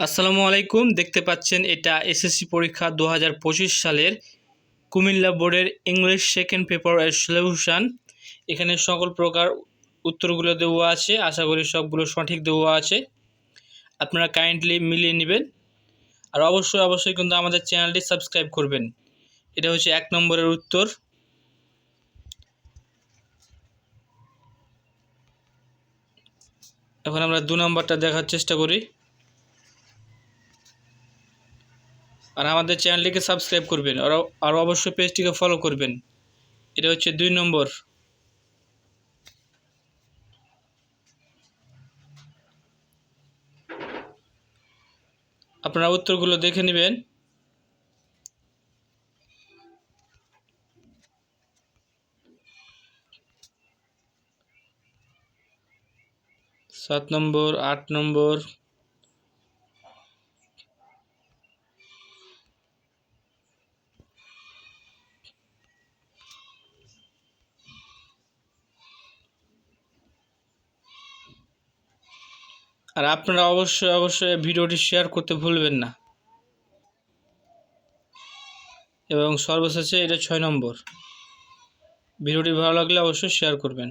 আসসালামু আলাইকুম, দেখতে পাচ্ছেন এটা এসএসসি পরীক্ষা দু হাজার পঁচিশ সালের কুমিল্লা বোর্ডের ইংলিশ সেকেন্ড পেপার এর সলিউশন এখানে সকল প্রকার উত্তরগুলো দেওয়া আছে, আশা করি সবগুলো সঠিক দেওয়া আছে। আপনারা কাইন্ডলি মিলিয়ে নেবেন। আর অবশ্যই অবশ্যই কিন্তু আমাদের চ্যানেলটি সাবস্ক্রাইব করবেন। এটা হচ্ছে এক নম্বরের উত্তর। এখন আমরা দু নম্বরটা দেখার চেষ্টা করি। আর আমাদের চ্যানেলটিকে সাবস্ক্রাইব করবেন আর আর অবশ্যই পেজটিকে ফলো করবেন। এটা হচ্ছে দুই নম্বর। আপনারা উত্তরগুলো দেখে নেবেন। সাত নম্বর, আট নম্বর। আর আপনারা অবশ্যই অবশ্যই ভিডিওটি শেয়ার করতে ভুলবেন না। এবং সর্বশেষে এটা ছয় নম্বর। ভিডিওটি ভালো লাগলে অবশ্যই শেয়ার করবেন।